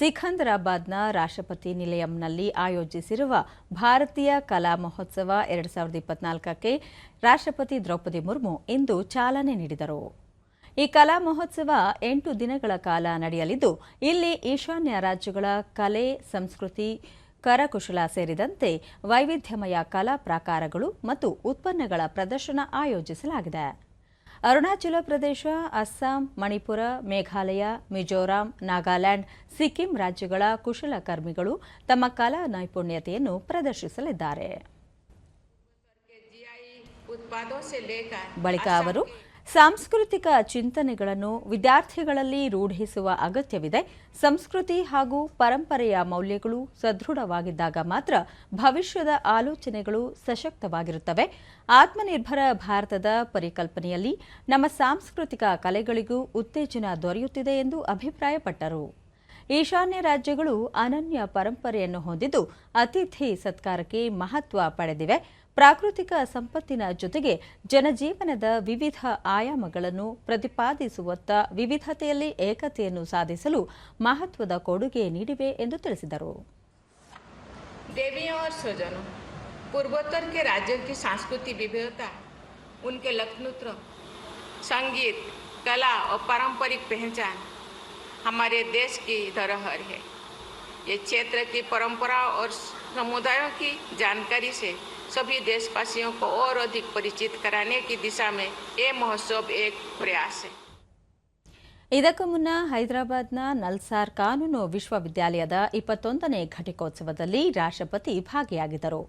ಸಿಕಂದರಾಬಾದ್ನ ರಾಷ್ಟ್ರಪತಿ ನಿಲಯಂನಲ್ಲಿ ಆಯೋಜಿಸಿರುವ ಭಾರತೀಯ ಕಲಾ ಮಹೋತ್ಸವ ಎರಡು ಸಾವಿರದ ಇಪ್ಪತ್ನಾಲ್ಕಕ್ಕೆ ರಾಷ್ಟ್ರಪತಿ ದ್ರೌಪದಿ ಮುರ್ಮು ಇಂದು ಚಾಲನೆ ನೀಡಿದರು. ಈ ಕಲಾ ಮಹೋತ್ಸವ ಎಂಟು ದಿನಗಳ ಕಾಲ ನಡೆಯಲಿದ್ದು, ಇಲ್ಲಿ ಈಶಾನ್ಯ ರಾಜ್ಯಗಳ ಕಲೆ, ಸಂಸ್ಕೃತಿ, ಕರಕುಶಲ ಸೇರಿದಂತೆ ವೈವಿಧ್ಯಮಯ ಕಲಾ ಪ್ರಾಕಾರಗಳು ಮತ್ತು ಉತ್ಪನ್ನಗಳ ಪ್ರದರ್ಶನ ಆಯೋಜಿಸಲಾಗಿದೆ. ಅರುಣಾಚಲ ಪ್ರದೇಶ ಅಸ್ಸಾಂ ಮಣಿಪುರ ಮೇಘಾಲಯ ಮಿಜೋರಾಂ ನಾಗಾಲ್ಯಾಂಡ್ ಸಿಕ್ಕಿಂ ರಾಜ್ಯಗಳ ಕುಶಲಕರ್ಮಿಗಳು ತಮ್ಮ ಕಲಾ ನೈಪುಣ್ಯತೆಯನ್ನು ಪ್ರದರ್ಶಿಸಲಿದ್ದಾರೆ. ಬಳಿಕ ಅವರು ಸಾಂಸ್ಕೃತಿಕ ಚಿಂತನೆಗಳನ್ನು ವಿದ್ಯಾರ್ಥಿಗಳಲ್ಲಿ ರೂಢಿಸುವ ಅಗತ್ಯವಿದೆ. ಸಂಸ್ಕೃತಿ ಹಾಗೂ ಪರಂಪರೆಯ ಮೌಲ್ಯಗಳು ಸದೃಢವಾಗಿದ್ದಾಗ ಮಾತ್ರ ಭವಿಷ್ಯದ ಆಲೋಚನೆಗಳು ಸಶಕ್ತವಾಗಿರುತ್ತವೆ. ಆತ್ಮನಿರ್ಭರ ಭಾರತದ ಪರಿಕಲ್ಪನೆಯಲ್ಲಿ ನಮ್ಮ ಸಾಂಸ್ಕೃತಿಕ ಕಲೆಗಳಿಗೂ ಉತ್ತೇಜನ ದೊರೆಯುತ್ತಿದೆ ಎಂದು ಅಭಿಪ್ರಾಯಪಟ್ಟರು. ಈಶಾನ್ಯ ರಾಜ್ಯಗಳು ಅನನ್ಯ ಪರಂಪರೆಯನ್ನು ಹೊಂದಿದ್ದು ಅತಿಥಿ ಸತ್ಕಾರಕ್ಕೆ ಮಹತ್ವ ಪಡೆದಿವೆ. ಪ್ರಾಕೃತಿಕ ಸಂಪತ್ತಿನ ಜೊತೆಗೆ ಜನಜೀವನದ ವಿವಿಧ ಆಯಾಮಗಳನ್ನು ಪ್ರತಿಪಾದಿಸುವತ್ತ ವಿವಿಧತೆಯಲ್ಲಿ ಏಕತೆಯನ್ನು ಸಾಧಿಸಲು ಮಹತ್ವದ ಕೊಡುಗೆ ನೀಡಿವೆ ಎಂದು ತಿಳಿಸಿದರು देवियों और स्वजनों पूर्वोत्तर के राज्यों की सांस्कृतिक विविधता उनके लखनूत्र संगीत कला और पारंपरिक पहचान हमारे देश की धरोहर है ये क्षेत्र की परंपरा और समुदायों की जानकारी से सभी देशवासियों को और अधिक परिचित कराने की दिशा में ये महोत्सव एक प्रयास है। ಇದಕ್ಕೂ ಮುನ್ನ ಹೈದರಾಬಾದ್ನ ನಲ್ಸಾರ್ ಕಾನೂನು ವಿಶ್ವವಿದ್ಯಾಲಯದ ಇಪ್ಪತ್ತೊಂದನೇ ಘಟಿಕೋತ್ಸವದಲ್ಲಿ ರಾಷ್ಟ್ರಪತಿ ಭಾಗಿಯಾಗಿದ್ದರು.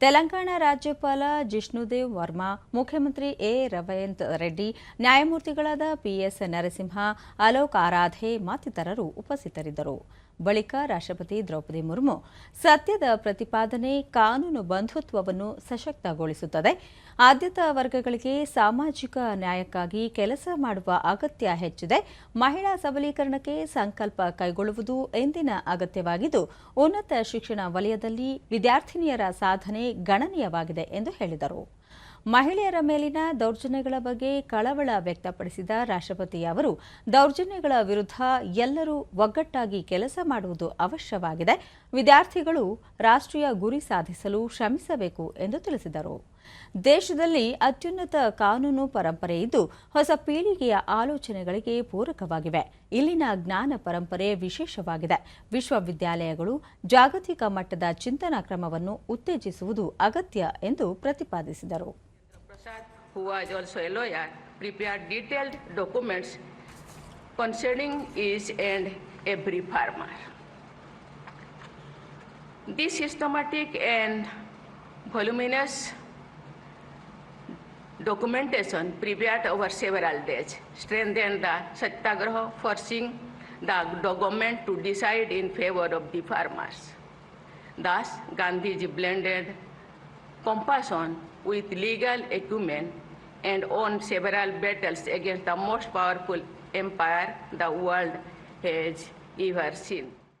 ತೆಲಂಗಾಣ ರಾಜ್ಯಪಾಲ ಜಿಷ್ಣುದೇವ್ ವರ್ಮಾ, ಮುಖ್ಯಮಂತ್ರಿ ಎ. ರವಯಂತ್ ರೆಡ್ಡಿ, ನ್ಯಾಯಮೂರ್ತಿಗಳಾದ ಪಿಎಸ್ ನರಸಿಂಹ, ಅಲೋಕ್ ಆರಾಧೆ ಮತ್ತಿತರರು ಉಪಸ್ಥಿತರಿದ್ದರು. ಬಳಿಕ ರಾಷ್ಟ್ರಪತಿ ದ್ರೌಪದಿ ಮುರ್ಮು ಸತ್ಯದ ಪ್ರತಿಪಾದನೆ, ಕಾನೂನು ಬಂಧುತ್ವವನ್ನು ಸಶಕ್ತಗೊಳಿಸುತ್ತದೆ. ಆದ್ಯತಾ ವರ್ಗಗಳಿಗೆ ಸಾಮಾಜಿಕ ನ್ಯಾಯಕ್ಕಾಗಿ ಕೆಲಸ ಮಾಡುವ ಅಗತ್ಯ ಹೆಚ್ಚಿದೆ. ಮಹಿಳಾ ಸಬಲೀಕರಣಕ್ಕೆ ಸಂಕಲ್ಪ ಕೈಗೊಳ್ಳುವುದು ಎಂದಿನ ಅಗತ್ಯವಾಗಿದ್ದು, ಉನ್ನತ ಶಿಕ್ಷಣ ವಲಯದಲ್ಲಿ ವಿದ್ಯಾರ್ಥಿನಿಯರ ಸಾಧನೆ ಗಣನೀಯವಾಗಿದೆ ಎಂದು ಹೇಳಿದರು. ಮಹಿಳೆಯರ ಮೇಲಿನ ದೌರ್ಜನ್ಯಗಳ ಬಗ್ಗೆ ಕಳವಳ ವ್ಯಕ್ತಪಡಿಸಿದ ರಾಷ್ಟ್ರಪತಿ ಅವರು, ದೌರ್ಜನ್ಯಗಳ ವಿರುದ್ಧ ಎಲ್ಲರೂ ಒಗ್ಗಟ್ಟಾಗಿ ಕೆಲಸ ಮಾಡುವುದು ಅವಶ್ಯವಾಗಿದೆ. ವಿದ್ಯಾರ್ಥಿಗಳು ರಾಷ್ಟ್ರೀಯ ಗುರಿ ಸಾಧಿಸಲು ಶ್ರಮಿಸಬೇಕು ಎಂದು ತಿಳಿಸಿದರು. ದೇಶದಲ್ಲಿ ಅತ್ಯುನ್ನತ ಕಾನೂನು ಪರಂಪರೆ ಇದ್ದು ಹೊಸ ಪೀಳಿಗೆಯ ಆಲೋಚನೆಗಳಿಗೆ ಪೂರಕವಾಗಿವೆ. ಇಲ್ಲಿನ ಜ್ಞಾನ ಪರಂಪರೆ ವಿಶೇಷವಾಗಿದೆ. ವಿಶ್ವವಿದ್ಯಾಲಯಗಳು ಜಾಗತಿಕ ಮಟ್ಟದ ಚಿಂತನಾ ಕ್ರಮವನ್ನು ಉತ್ತೇಜಿಸುವುದು ಅಗತ್ಯ ಎಂದು ಪ್ರತಿಪಾದಿಸಿದರು. This systematic and voluminous documentation prepared over several days strengthened the satyagraha, forcing the government to decide in favor of the farmers. Thus, Gandhiji blended compassion with legal acumen and won several battles against the most powerful empire the world has ever seen.